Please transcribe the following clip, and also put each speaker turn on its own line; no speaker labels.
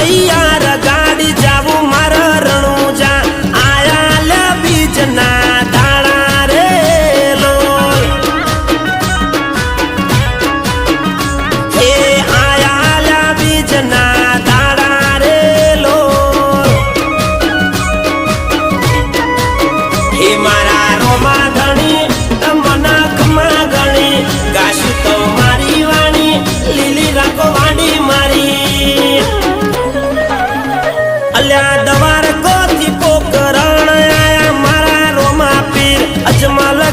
તૈયાર ગાડી જાવું મારા રણુજા. આયા લે બીજના દાણા રે લો હે આયા લે બીજના દાણા રે લો હે અલ્યા દવાર કોથી પોકરણ? આયા મારા રોમા પીર અજમા